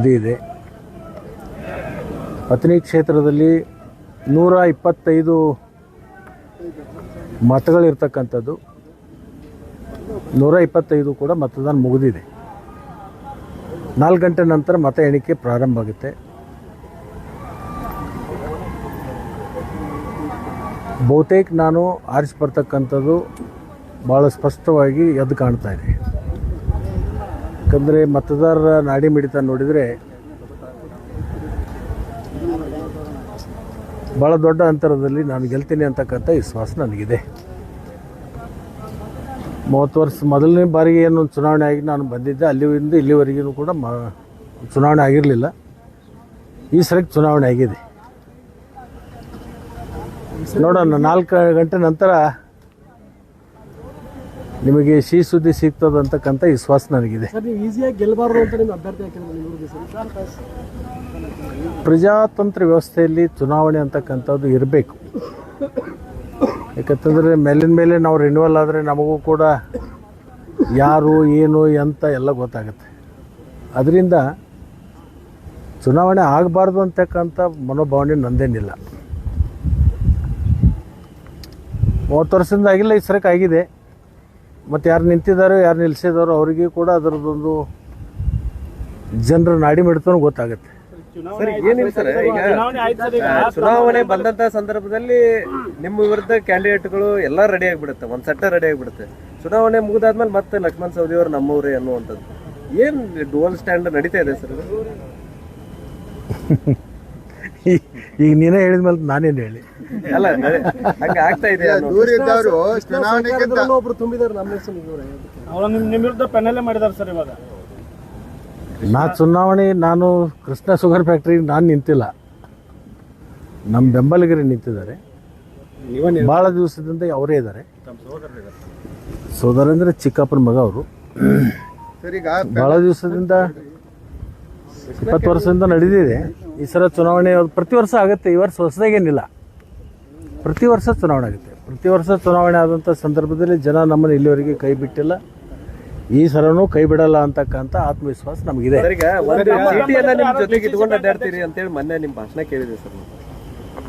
ಇದು. ಪತ್ನಿ ಕ್ಷೇತ್ರದಲ್ಲಿ ನೂರ ಇಪ್ಪತ್ತೈದು ಮತಗಳಿರ್ತಕ್ಕಂಥದ್ದು. ನೂರ ಇಪ್ಪತ್ತೈದು ಕೂಡ ಮತದಾನ ಮುಗಿದಿದೆ. ನಾಲ್ಕು ಗಂಟೆ ನಂತರ ಮತ ಎಣಿಕೆ ಪ್ರಾರಂಭ ಆಗುತ್ತೆ. ಬಹುತೇಕ ನಾನು ಆರಿಸಿ ಬರ್ತಕ್ಕಂಥದ್ದು ಭಾಳ ಸ್ಪಷ್ಟವಾಗಿ ಎದ್ದು ಕಾಣ್ತಾ ಇದೆ. ಯಾಕಂದರೆ ಮತದಾರರ ನಾಡಿ ಮಿಡಿತ ನೋಡಿದರೆ ಭಾಳ ದೊಡ್ಡ ಅಂತರದಲ್ಲಿ ನಾನು ಗೆಲ್ತೀನಿ ಅಂತಕ್ಕಂಥ ವಿಶ್ವಾಸ ನನಗಿದೆ. ಮೂವತ್ತು ವರ್ಷ ಮೊದಲನೇ ಬಾರಿಗೆ ಏನು ಚುನಾವಣೆ ಆಗಿ ನಾನು ಬಂದಿದ್ದೆ, ಅಲ್ಲಿಂದ ಇಲ್ಲಿವರೆಗೂ ಕೂಡ ಮ, ಚುನಾವಣೆ ಆಗಿರಲಿಲ್ಲ. ಈ ಸರಿಗೆ ಚುನಾವಣೆ ಆಗಿದೆ. ನೋಡೋಣ, ನಾಲ್ಕು ಗಂಟೆ ನಂತರ ನಿಮಗೆ ಸಿಹಿ ಸುದ್ದಿ ಸಿಗ್ತದೆ ಅಂತಕ್ಕಂಥ ವಿಶ್ವಾಸ ನನಗಿದೆ. ಪ್ರಜಾತಂತ್ರ ವ್ಯವಸ್ಥೆಯಲ್ಲಿ ಚುನಾವಣೆ ಅಂತಕ್ಕಂಥದ್ದು ಇರಬೇಕು. ಯಾಕಂತಂದರೆ ಮೇಲಿನ ಮೇಲೆ ನಾವು ರಿನ್ಯೂವಲ್ ಆದರೆ ನಮಗೂ ಕೂಡ ಯಾರು ಏನು ಎಂತ ಎಲ್ಲ ಗೊತ್ತಾಗುತ್ತೆ. ಅದರಿಂದ ಚುನಾವಣೆ ಆಗಬಾರ್ದು ಅಂತಕ್ಕಂಥ ಮನೋಭಾವನೆ ನಂದೇನಿಲ್ಲ. ಮೂವತ್ತು ವರ್ಷದಿಂದ ಆಗಿಲ್ಲ ಈ ಸರಕ್ಕೆ ಆಗಿದೆ. ಮತ್ತು ಯಾರು ನಿಂತಿದ್ದಾರೋ ಯಾರು ನಿಲ್ಲಿಸಿದಾರೋ ಅವರಿಗೆ ಕೂಡ ಅದರದ್ದೊಂದು ಜನರ ನಾಡಿ ಮಿಡ್ತಾನೂ ಗೊತ್ತಾಗುತ್ತೆ. ಸರ್ ಏನಿಲ್ಲ ಸರ್ ಈಗ ಚುನಾವಣೆ ಬಂದಂತ ಸಂದರ್ಭದಲ್ಲಿ ನಿಮ್ಮ ವಿರುದ್ಧ ಕ್ಯಾಂಡಿಡೇಟ್ಗಳು ಎಲ್ಲ ರೆಡಿ ಆಗಿಬಿಡುತ್ತೆ ಒಂದ್ ಸಟ್ಟ ರೆಡಿ ಆಗಿಬಿಡುತ್ತೆ. ಚುನಾವಣೆ ಮುಗಿದಾದ್ಮೇಲೆ ಮತ್ತೆ ಲಕ್ಷ್ಮಣ್ ಸವದಿ ಅವರು ನಮ್ಮವ್ರೆ ಅನ್ನುವಂಥದ್ದು. ಏನ್ ಡೋಲ್ ಸ್ಟ್ಯಾಂಡ್ ನಡೀತಾ ಇದೆ ಸರ್? ಈಗ ನೀನೇ ಹೇಳಿದ ಮೇಲೆ ನಾನೇನು ಹೇಳಿ? ಅಲ್ಲ ನಡೆ- ಆಗ್ತಾ ಇದೆ ದೂರ ಇದ್ದವರು ಚುನಾವಣೆಗಿಂತ ಒಬ್ರು ತುಂಬಿದಾರೆ ನಾಮಿನೇಷನ್ ಇವರೇ. ಅವ್ರು ನಿಮ್ ನಿಮ್ಮ ವಿರುದ್ಧ ಪೆನ್ನಲ್ಲೇ ಮಾಡಿದಾರೆ ಸರ್ ಇವಾಗ. ನಾ ಚುನಾವಣೆ ನಾನು ಕೃಷ್ಣ ಶುಗರ್ ಫ್ಯಾಕ್ಟ್ರಿಗೆ ನಾನು ನಿಂತಿಲ್ಲ. ನಮ್ಮ ಬೆಂಬಲಿಗರು ನಿಂತಿದ್ದಾರೆ. ಭಾಳ ದಿವಸದಿಂದ ಅವರೇ ಇದ್ದಾರೆ. ಸೋದರ ಅಂದರೆ ಚಿಕ್ಕಪ್ಪನ ಮಗ ಅವರು. ಸರ್ ಈಗ ಭಾಳ ದಿವಸದಿಂದ ಇಪ್ಪತ್ತು ವರ್ಷದಿಂದ ನಡೆದಿದೆ. ಈ ಸಲ ಚುನಾವಣೆ ಪ್ರತಿ ವರ್ಷ ಆಗುತ್ತೆ ಈ ವರ್ಷ ಹೊಸದಾಗೇನಿಲ್ಲ. ಪ್ರತಿ ವರ್ಷ ಚುನಾವಣೆ ಆಗುತ್ತೆ. ಪ್ರತಿ ವರ್ಷ ಚುನಾವಣೆ ಆದಂಥ ಸಂದರ್ಭದಲ್ಲಿ ಜನ ನಮ್ಮನ್ನು ಇಲ್ಲಿವರೆಗೆ ಕೈ ಬಿಟ್ಟಿಲ್ಲ. ಈ ಸಲನೂ ಕೈ ಬಿಡಲ್ಲ ಅಂತಕ್ಕಂಥ ಆತ್ಮವಿಶ್ವಾಸ ನಮಗಿದೆ. ಅಡ್ಡಾಡ್ತೀರಿ ಅಂತೇಳಿ ಮೊನ್ನೆ ನಿಮ್ಮ ಭಾಷಣ ಕೇಳಿದೆ ಸರ್.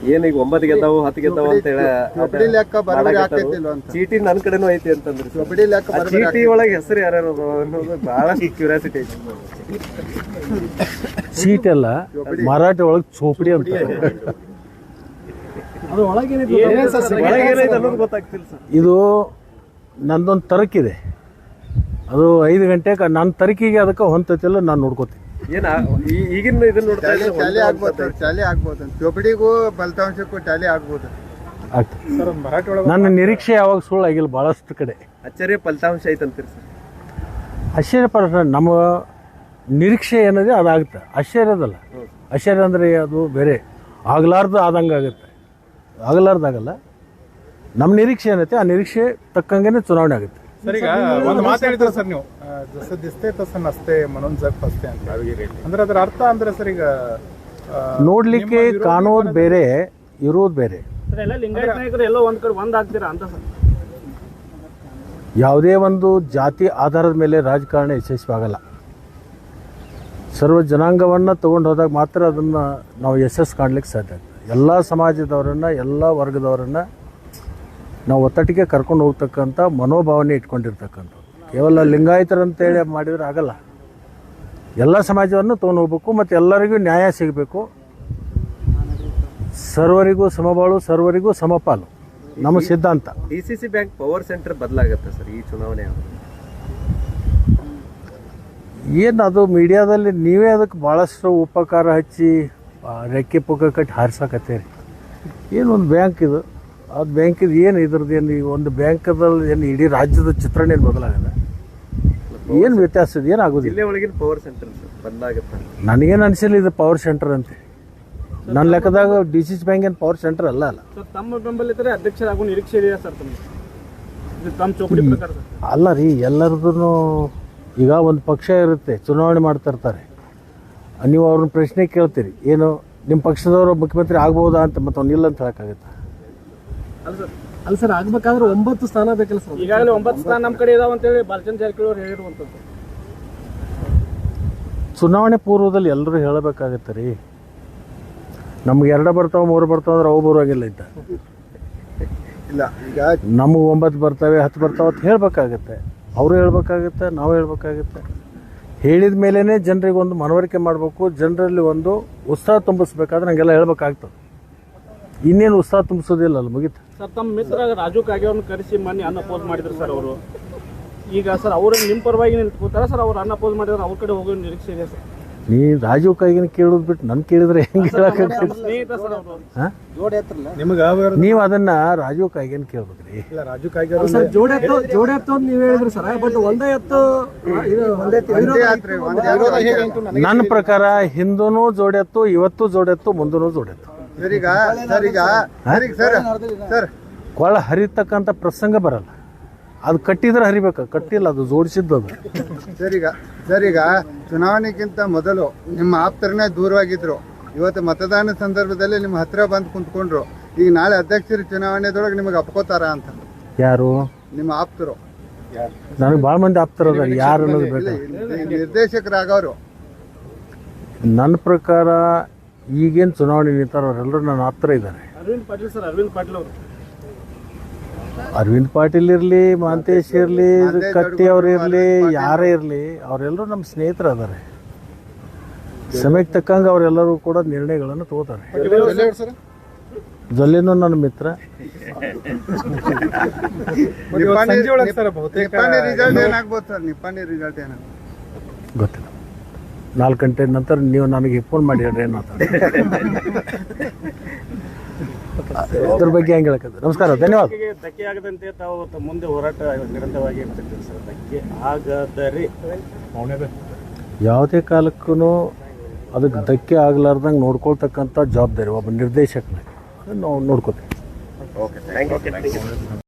ನಾನು. ಏನ್ ಈಗ ಒಂಬತ್ತು ಗೆದ್ದಾವು ಹತ್ತು ಗೆದ್ದಾವು ಅಂತ ಹೇಳಿ ಲೆಕ್ಕ ಆಗ್ತೈತಿಲ್ವ ಅಂತ. ಚೀಟಿ ನನ್ನ ಕಡೆನೂ ಐತಿ ಅಂತಂದ್ರೆ ಸರ್. ಕಬಡ್ಡಿ ಲೆಕ್ಕ ಆ ಬರೋಬ್ಬರಿ ಚೀಟಿ ಒಳಗೆ ಹೆಸರು ಯಾರ್ಯಾರು ಅದಾವ ಅನ್ನೋದು ಬಹಳ ಕ್ಯೂರಿಯಾಸಿಟಿ ಐತಿ. ಸೀಟ್ ಅಲ್ಲ ಮರಾಠಿ ಒಳಗೆ ಚೋಪಡಿ ಅಂತ. ಅದು ಒಳಗೇನಿದೆ ಒಳಗೆ ಏನೈತೆ ಅನ್ನೋದು ಗೊತ್ತಾಗ್ತಿಲ್ಲ ಸರ್. ಇದು ನಂದೊಂದು ತರಕಿದೆ ಅದು ಐದು ಗಂಟೆಗೆ ನನ್ನ ತರಕಿಗೆ ಅದಕ್ಕೆ ಹೊಂತತಿಲ್ಲ ನಾನು ನೋಡ್ಕೋತೀನಿ. ಏನ ಈಗಿನ ಇದನ್ನ ನೋಡ್ತಾ ಇದ್ರೆ ಟ್ಯಾಲಿ ಆಗ್ಬೋದು ಟ್ಯಾಲಿ ಆಗ್ಬೋದು. ಚೋಪಡಿಗೂ ಫಲಿತಾಂಶಕ್ಕೂ ಟ್ಯಾಲಿ ಆಗ್ಬೋದು. ನನ್ನ ನಿರೀಕ್ಷೆ ಯಾವಾಗ ಸುಳ್ಳು ಆಗಿಲ್ಲ ಭಾಳಷ್ಟು ಕಡೆ. ಅಚ್ಚರಿಯ ಫಲಿತಾಂಶ ಐತಂತೀರಿ ಸರ್? ಆಶ್ಚರ್ಯ ಪರ ನಮ್ಮ ನಿರೀಕ್ಷೆ ಏನಿದೆ ಅದಾಗುತ್ತೆ. ಆಶ್ಚರ್ಯದಲ್ಲ ಆಶ್ಚರ್ಯ ಅಂದರೆ ಅದು ಬೇರೆ. ಆಗ್ಲಾರ್ದು ಆದಂಗೆ ಆಗುತ್ತೆ. ಆಗಲಾರ್ದಾಗಲ್ಲ. ನಮ್ಮ ನಿರೀಕ್ಷೆ ಏನೈತೆ ಆ ನಿರೀಕ್ಷೆ ತಕ್ಕಂಗೆ ಚುನಾವಣೆ ಆಗುತ್ತೆ. ಸರ್ ಈಗ ಒಂದು ಮಾತು ಹೇಳಿದ್ರೆ ಸರ್ ನೀವು. ಜಸ ದಿಸ್ತೆ ತಸ ನಸ್ತೆ ಮನೋನ್ ಜಗ್ ಫಸ್ತೆ ಅಂತ. ಅಂದ್ರೆ ಅದರ ಅರ್ಥ ಅಂದ್ರೆ ಸರ್ ಈಗ ನೋಡ್ಲಿಕ್ಕೆ ಕಾಣೋದು ಬೇರೆ ಇರೋದು ಬೇರೆ. ಸರ್ ಎಲ್ಲ ಲಿಂಗಾಯತ ನಾಯಕರು ಎಲ್ಲೋ ಒಂದ್ ಕಡೆ ಒಂದ್ ಆಗ್ತೀರಾ ಅಂತ ಸರ್? ಯಾವುದೇ ಒಂದು ಜಾತಿ ಆಧಾರದ ಮೇಲೆ ರಾಜಕಾರಣ ಯಶಸ್ವಿ ಆಗಲ್ಲ ಸರ್ವ ಜನಾಂಗವನ್ನು ತಗೊಂಡು ಹೋದಾಗ ಮಾತ್ರ ಅದನ್ನು ನಾವು ಯಶಸ್ಸು ಕಾಣಲಿಕ್ಕೆ ಸಾಧ್ಯ ಆಗ್ತದೆ. ಎಲ್ಲ ಸಮಾಜದವರನ್ನು ಎಲ್ಲ ವರ್ಗದವರನ್ನು ನಾವು ಒತ್ತಟಿಗೆ ಕರ್ಕೊಂಡು ಹೋಗ್ತಕ್ಕಂಥ ಮನೋಭಾವನೆ ಇಟ್ಕೊಂಡಿರ್ತಕ್ಕಂಥದ್ದು ಕೇವಲ ಲಿಂಗಾಯತರಂತೇಳಿ ಮಾಡಿದರೆ ಆಗಲ್ಲ. ಎಲ್ಲ ಸಮಾಜವನ್ನು ತೊಗೊಂಡು ಹೋಗ್ಬೇಕು ಮತ್ತು ಎಲ್ಲರಿಗೂ ನ್ಯಾಯ ಸಿಗಬೇಕು. ಸರ್ವರಿಗೂ ಸಮಬಾಳು ಸರ್ವರಿಗೂ ಸಮಪಾಲು. ನಮ್ಮ ಸಿದ್ಧಾಂತ. D C C bank power centre ಬದಲಾಗತ್ತೆ sir ಈ ಚುನಾವಣೆ. ಏನು ಅದು ಮೀಡಿಯಾದಲ್ಲಿ ನೀವೇ ಅದಕ್ಕೆ ಭಾಳಷ್ಟು ಉಪಕಾರ ಹಚ್ಚಿ ರೆಕ್ಕೆ ಪುಕ್ಕ ಕಟ್ಟಿ ಹಾರಿಸಕತ್ತೀರಿ. ಏನು ಒಂದು ಬ್ಯಾಂಕ್ ಇದು? ಅದು ಬ್ಯಾಂಕಿದು ಏನು ಇದ್ರದ್ದು ಏನು ಈ ಒಂದು ಬ್ಯಾಂಕದಲ್ಲಿ ಏನು ಇಡೀ ರಾಜ್ಯದ ಚಿತ್ರಣ ಏನು ಬದಲಾಗದ ಏನು ವ್ಯತ್ಯಾಸ ಇದೆ ಏನು ಜಿಲ್ಲೆ ಒಳಗಿನ ಪವರ್ ಸೆಂಟರ್ ನನಗೇನು ಅನಿಸಿಲ್ಲ ಇದು ಪವರ್ ಸೆಂಟರ್ ಅಂತ. ನನ್ನ ಲೆಕ್ಕದಾಗ ಡಿ ಸಿ ಸಿ ಬ್ಯಾಂಕ್ ಏನು ಪವರ್ ಸೆಂಟರ್ ಅಲ್ಲ ಅಲ್ಲ. ಸರ್ ತಮ್ಮ ಬೆಂಬಲಿತರೆ ನಿರೀಕ್ಷೆ ಇದೆಯಾ ಸರ್ ಇದು ತಮ್ಮ ಚೌಕಡಿ ಪ್ರಕಾರ ಸರ್. ಅಲ್ಲ ರೀ ಎಲ್ಲರದ್ದು ಈಗ ಒಂದು ಪಕ್ಷ ಇರುತ್ತೆ ಚುನಾವಣೆ ಮಾಡ್ತಾ ಇರ್ತಾರೆ. ನೀವು ಅವ್ರನ್ನ ಪ್ರಶ್ನೆ ಕೇಳ್ತೀರಿ ಏನು ನಿಮ್ಮ ಪಕ್ಷದವರು ಮುಖ್ಯಮಂತ್ರಿ ಆಗ್ಬೋದಾ ಅಂತ ಮತ್ತು ಅವ್ನಿಲ್ಲ ಅಂತ ಹೇಳೋಕ್ಕಾಗತ್ತಾ? ಅಲ್ಲ ಸರ್ ಅಲ್ಲ ಸರ್ ಆಗ್ಬೇಕಾದ್ರೆ ಒಂಬತ್ತು ಸ್ಥಾನ ಬೇಕಲ್ಲ ಸರ್ ಈಗಾಗಲೇ ಒಂಬತ್ತು ಸ್ಥಾನ ನಮ್ಮ ಕಡೆ ಇದಾವ ಅಂತೇಳಿ ಬಾಲಚಂದ್ರ ಜಾರಕಿಹೊಳಿ ಅವರು ಹೇಳಿರುವಂಥದ್ದು. ಚುನಾವಣೆ ಪೂರ್ವದಲ್ಲಿ ಎಲ್ಲರೂ ಹೇಳಬೇಕಾಗತ್ತೆ ರೀ. ನಮ್ಗೆ ಎರಡು ಬರ್ತಾವೆ ಮೂರು ಬರ್ತಾವೆ ಅಂದ್ರೆ ಅವು ಬರುವಾಗಿಲ್ಲ ಇದ್ದ. ಇಲ್ಲ ಈಗ ನಮಗೆ ಒಂಬತ್ತು ಬರ್ತವೆ ಹತ್ತು ಬರ್ತಾವೆ ಅಂತ ಹೇಳಬೇಕಾಗತ್ತೆ. ಅವರು ಹೇಳ್ಬೇಕಾಗತ್ತೆ ನಾವು ಹೇಳ್ಬೇಕಾಗತ್ತೆ. ಹೇಳಿದ ಮೇಲೇ ಜನರಿಗೆ ಒಂದು ಮನವರಿಕೆ ಮಾಡಬೇಕು ಜನರಲ್ಲಿ ಒಂದು ಉತ್ಸಾಹ ತುಂಬಿಸ್ಬೇಕಾದ್ರೆ ನಂಗೆಲ್ಲ ಹೇಳ್ಬೇಕಾಗ್ತದೆ. ಇನ್ನೇನು ಉತ್ಸಾಹ ತುಂಬಿಸೋದಿಲ್ಲ ಅಲ್ಲಿ ಮುಗಿತು? ಸರ್ ತಮ್ಮ ಮಿತ್ರ ರಾಜು ಕಾಗೆಯವ್ರನ್ನ ಕರೆಸಿ ಮೊನ್ನೆ ಅನ್ನ ಪೋಸ್ ಮಾಡಿದ್ರು ಸರ್ ಅವರು. ಈಗ ಸರ್ ಅವ್ರ ನಿಮ್ಮ ಪರವಾಗಿ ನಿಂತ್ಕೋತಾರ ಸರ್ ಅವ್ರು ಅನ್ನ ಪೋಸ್ ಮಾಡಿದ್ರೆ ಅವ್ರ ಕಡೆ ಹೋಗೋ ನಿರೀಕ್ಷೆ ಇದೆ ಸರ್. ನೀ ರಾಜು ಕೈಗಿನ ಕೇಳೋದು ಬಿಟ್ಟು ನನ್ನ ಕೇಳಿದ್ರೆ ಹೆಂಗೆ ಹೇಳಕ್ಕಾಗ್ತದೆ ನಮ್ಮ ಸ್ನೇಹಿತ ಸರ್ ಅವರು. ಹಾಂ? ನಿಮ್ಗೆ ಅವ್ರ ನೀವು ಅದನ್ನು ರಾಜು ಕೈಗಿನ ಕೇಳ್ಬೇಕ್ರಿ. ಇಲ್ಲ ರಾಜು ಕಾಯ್ಗಾರ್ ಸರ್ ಜೋಡಿ ಎತ್ತು ಜೋಡಿ ಎತ್ತು ಅಂತ ನೀವು ಹೇಳಿದ್ರಿ ಸರ್ ಬಟ್ ಒಂದೇ ಎತ್ತು ಇದು ಯಾತ್ರೆ ನನ್ನ ಪ್ರಕಾರ ಹಿಂದೂನು ಜೋಡೆತ್ತು ಇವತ್ತು ಜೋಡೆತ್ತು ಮುಂದೂ ಜೋಡೆತ್ತು ಸರ್ ಈಗ ಸರ್ ಈಗ ಸರ್ ಈಗ ಸರ್ ಸರ್. ಕೊಳ ಹರಿತಕ್ಕಂಥ ಪ್ರಸಂಗ ಬರಲ್ಲ. ಅದು ಕಟ್ಟಿದ್ರೆ ಹರಿಬೇಕು ಕಟ್ಟಿಲ್ಲ ಅದು ಜೋಡಿಸಿದ್ದು ಅದು. ಸರಿಗ ಸರಿಗ ಸರ್ ಚುನಾವಣೆಗಿಂತ ಮೊದಲು ನಿಮ್ಮ ಆಪ್ತರನೇ ದೂರವಾಗಿದ್ರು. ಇವತ್ತು ಮತದಾನ ಸಂದರ್ಭದಲ್ಲಿ ನಿಮ್ಮ ಹತ್ರ ಬಂದು ಕುಂತ್ಕೊಂಡ್ರು. ಈಗ ನಾಳೆ ಅಧ್ಯಕ್ಷರ ಚುನಾವಣೆದೊಳಗೆ ನಿಮಗೆ ಅಪ್ಕೋತಾರ ಅಂತ. ಯಾರು? ನಿಮ್ಮ ಆಪ್ತರು. ನನಗೆ ಭಾಳ ಮಂದಿ ಆಪ್ತರದ ಯಾರು ಅನ್ನೋದು ಬೇಕು ನನ್ನ ಪ್ರಕಾರ ಈಗೇನು ಚುನಾವಣೆ ನಿಂತಾರ ಅವರೆಲ್ಲರೂ ನನ್ನ ಹತ್ರ ಇದ್ದಾರೆ ಅರವಿಂದ್ ಪಾಟೀಲ್ ಸರ್ ಅರವಿಂದ್ ಪಾಟೀಲ್ ಅವರು. ಅರವಿಂದ್ ಪಾಟೀಲ್ ಇರಲಿ ಮಾಂತೇಶ್ ಇರಲಿ ಕಟ್ಟಿ ಅವ್ರು ಇರಲಿ ಯಾರೇ ಇರಲಿ ಅವರೆಲ್ಲರೂ ನಮ್ಮ ಸ್ನೇಹಿತರು ಅದಾರೆ. ಸಮಯಕ್ಕೆ ತಕ್ಕಂಗೆ ಅವರೆಲ್ಲರೂ ಕೂಡ ನಿರ್ಣಯಗಳನ್ನು ತಗೋತಾರೆ. ಜೊಲ್ಲೆನೂ ನನ್ನ ಮಿತ್ರ. ಗೊತ್ತಿಲ್ಲ. ನಾಲ್ಕು ಗಂಟೆ ನಂತರ ನೀವು ನನಗೆ ಫೋನ್ ಮಾಡಿ ಹೇಳ್ರಿ ಏನು ಅಂತ ಅದ್ರ ಬಗ್ಗೆ ಹೆಂಗೆ ಹೇಳಕ್ಕೆ ನಮಸ್ಕಾರ ಧನ್ಯವಾದ. ಧಕ್ಕೆ ಆಗದಂತೆ ತಾವು ತ- ಮುಂದೆ ಹೋರಾಟ ನಿರಂತರವಾಗಿ ಸರ್. ಧಕ್ಕೆ ಆಗದರೆ ಯಾವುದೇ ಕಾಲಕ್ಕೂ ಅದಕ್ಕೆ ಧಕ್ಕೆ ಆಗ್ಲಾರ್ದಂಗೆ ನೋಡ್ಕೊಳ್ತಕ್ಕಂಥ ಜವಾಬ್ದಾರಿ ಒಬ್ಬ ನಿರ್ದೇಶಕನಾಗಿ ಅದನ್ನ ನಾವು ನೋಡ್ಕೋತೀವಿ. Okay thank you